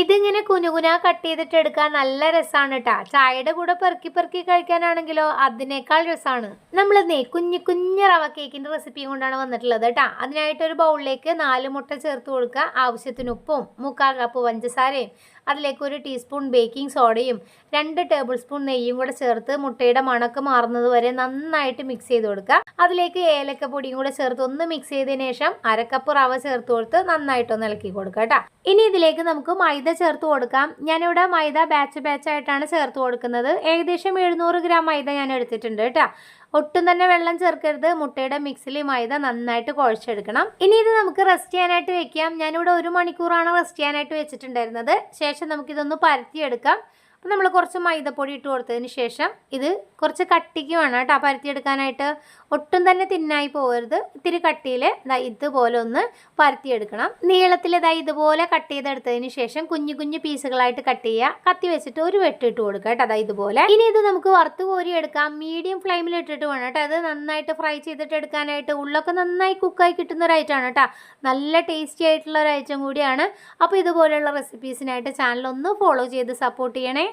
ഇതിങ്ങനെ കുനുകുന കട്ട് ചെയ്തിട്ട് എടുക്കാൻ നല്ല രസമാണ് കേട്ടാ ചായയുടെ കൂടെ പെറുക്കി പെറുക്കി കഴിക്കാനാണെങ്കിലോ അതിനേക്കാൾ രസമാണ് നമ്മളിന്നേ കുഞ്ഞു കുഞ്ഞു റവ കേക്കിന്റെ റെസിപ്പിയും കൊണ്ടാണ് വന്നിട്ടുള്ളത് കേട്ടാ അതിനായിട്ട് ഒരു ബൗളിലേക്ക് നാല് മുട്ട ചേർത്ത് കൊടുക്കുക. ആവശ്യത്തിന് ഉപ്പും മുക്കാൽ കപ്പ് പഞ്ചസാരയും അതിലേക്ക് ഒരു ടീസ്പൂൺ ബേക്കിംഗ് സോഡയും രണ്ട് ടേബിൾ സ്പൂൺ നെയ്യും കൂടെ ചേർത്ത് മുട്ടയുടെ മണക്ക് മാറുന്നത് വരെ നന്നായിട്ട് മിക്സ് ചെയ്ത് കൊടുക്കുക. അതിലേക്ക് ഏലക്ക പൊടിയും കൂടെ ചേർത്ത് ഒന്ന് മിക്സ് ചെയ്തതിന് ശേഷം അരക്കപ്പ് റവ ചേർത്ത് കൊടുത്ത് നന്നായിട്ടൊന്ന് ഇളക്കി കൊടുക്കുക കേട്ടോ ഇനി ഇതിലേക്ക് നമുക്ക് മൈദ ചേർത്ത് ഞാനിവിടെ മൈദ ബാച്ച് ബാച്ചായിട്ടാണ് ചേർത്ത് കൊടുക്കുന്നത്. ഏകദേശം എഴുന്നൂറ് ഗ്രാം മൈദ ഞാൻ എടുത്തിട്ടുണ്ട് കേട്ടോ. ഒട്ടും തന്നെ വെള്ളം ചേർക്കരുത്. മുട്ടയുടെ മിക്സിൽ മൈദ നന്നായിട്ട് കുഴച്ചെടുക്കണം. ഇനി ഇത് നമുക്ക് റെസ്റ്റ് ചെയ്യാനായിട്ട് വെക്കാം. ഞാനിവിടെ ഒരു മണിക്കൂറാണ് റെസ്റ്റ് ചെയ്യാനായിട്ട് വെച്ചിട്ടുണ്ടായിരുന്നത്. ശേഷം നമുക്കിതൊന്ന് പരത്തിയെടുക്കാം. അപ്പോൾ നമ്മൾ കുറച്ച് മൈദപ്പൊടി ഇട്ട് കൊടുത്തതിന് ശേഷം ഇത് കുറച്ച് കട്ടിക്ക് വേണം കേട്ടോ. പരത്തിയെടുക്കാനായിട്ട് ഒട്ടും തന്നെ തിന്നായി പോകരുത്. ഇത്തിരി കട്ടിയിൽ ഇതുപോലെ ഒന്ന് പരത്തിയെടുക്കണം. നീളത്തിൽ ഇതാ ഇതുപോലെ കട്ട് ചെയ്തെടുത്തതിന് ശേഷം കുഞ്ഞു കുഞ്ഞു പീസുകളായിട്ട് കട്ട് ചെയ്യുക. കത്തി വെച്ചിട്ട് ഒരു വെട്ടിട്ട് കൊടുക്കുക കേട്ടോ അതാ ഇതുപോലെ. ഇനി ഇത് നമുക്ക് വറുത്ത് കോരി എടുക്കാം. മീഡിയം ഫ്ലെയിമിൽ ഇട്ടിട്ട് വേണം കേട്ടോ. അത് നന്നായിട്ട് ഫ്രൈ ചെയ്തിട്ട് എടുക്കാനായിട്ട് ഉള്ളൊക്കെ നന്നായി കുക്കായി കിട്ടുന്ന ഒരു ഐറ്റമാണ് കേട്ടോ. നല്ല ടേസ്റ്റി ആയിട്ടുള്ള ഒരു ഐറ്റം കൂടിയാണ്. അപ്പോൾ ഇതുപോലെയുള്ള റെസിപ്പീസിനായിട്ട് ചാനൽ ഒന്ന് ഫോളോ ചെയ്ത് സപ്പോർട്ട് ചെയ്യണേ.